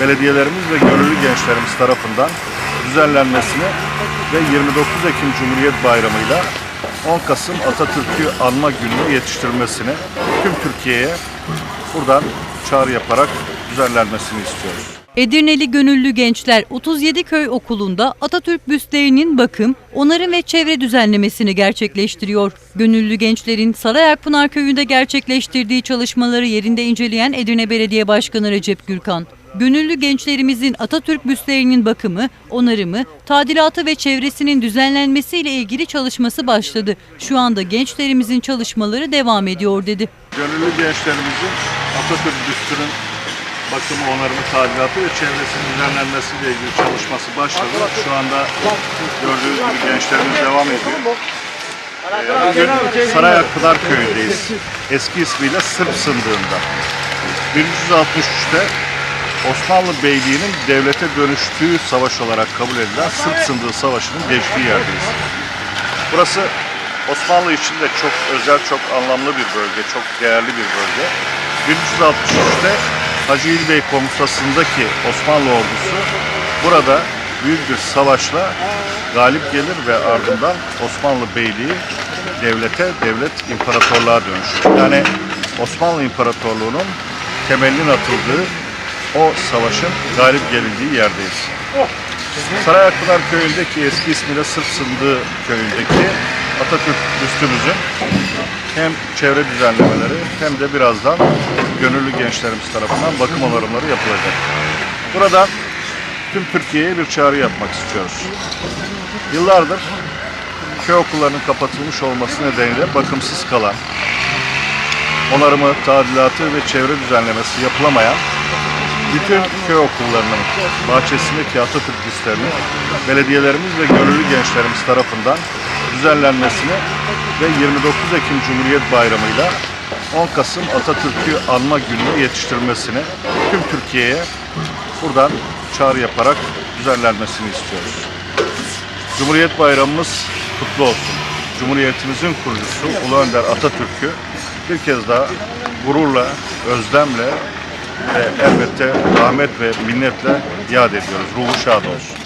belediyelerimiz ve gönüllü gençlerimiz tarafından düzenlenmesini ve 29 Ekim Cumhuriyet Bayramı'yla 10 Kasım Atatürk'ü anma gününü yetiştirmesini tüm Türkiye'ye buradan çağrı yaparak düzenlenmesini istiyoruz. Edirneli gönüllü gençler 37 köy okulunda Atatürk büstlerinin bakım, onarım ve çevre düzenlemesini gerçekleştiriyor. Gönüllü gençlerin Sarayakpınar köyünde gerçekleştirdiği çalışmaları yerinde inceleyen Edirne Belediye Başkanı Recep Gürkan, gönüllü gençlerimizin Atatürk büstlerinin bakımı, onarımı, tadilatı ve çevresinin düzenlenmesiyle ilgili çalışması başladı. Şu anda gençlerimizin çalışmaları devam ediyor dedi. Gönüllü gençlerimizin Atatürk büstünün bakımı, onarımı, tadilatı ve çevresinin düzenlenmesiyle ilgili çalışması başladı. Şu anda gördüğünüz gibi gençlerimiz devam ediyor. Ee, Bugün Sarayakpınar köyündeyiz. Eski ismiyle Sırp Sındığı'nda. 1363'te Osmanlı Beyliği'nin devlete dönüştüğü savaş olarak kabul edilen Sırp Sındığı Savaşı'nın geçtiği yerdeyiz. Burası Osmanlı için de çok özel, çok anlamlı bir bölge, çok değerli bir bölge. 1363'te Hacı İlbey komutasındaki Osmanlı ordusu burada büyük bir savaşla galip gelir ve ardından Osmanlı Beyliği devlete, devlet imparatorluğa dönüşür. Yani Osmanlı İmparatorluğu'nun temelinin atıldığı o savaşın galip gelindiği yerdeyiz. Sarayakpınar köyündeki eski ismiyle Sırp Sındığı köyündeki Atatürk büstümüzün hem çevre düzenlemeleri hem de birazdan gönüllü gençlerimiz tarafından bakım onarımları yapılacak. Buradan tüm Türkiye'ye bir çağrı yapmak istiyoruz. Yıllardır köy okullarının kapatılmış olması nedeniyle bakımsız kalan, onarımı, tadilatı ve çevre düzenlemesi yapılamayan bütün köy okullarının bahçesindeki Atatürk büstlerinin belediyelerimiz ve gönüllü gençlerimiz tarafından düzenlenmesini ve 29 Ekim Cumhuriyet Bayramı'yla 10 Kasım Atatürk'ü anma gününü yetiştirmesini tüm Türkiye'ye buradan çağrı yaparak düzenlenmesini istiyoruz. Cumhuriyet Bayramımız kutlu olsun. Cumhuriyetimizin kurucusu Ulu Önder Atatürk'ü bir kez daha gururla, özlemle ve elbette rahmet ve minnetle yad ediyoruz. Ruhu şad olsun.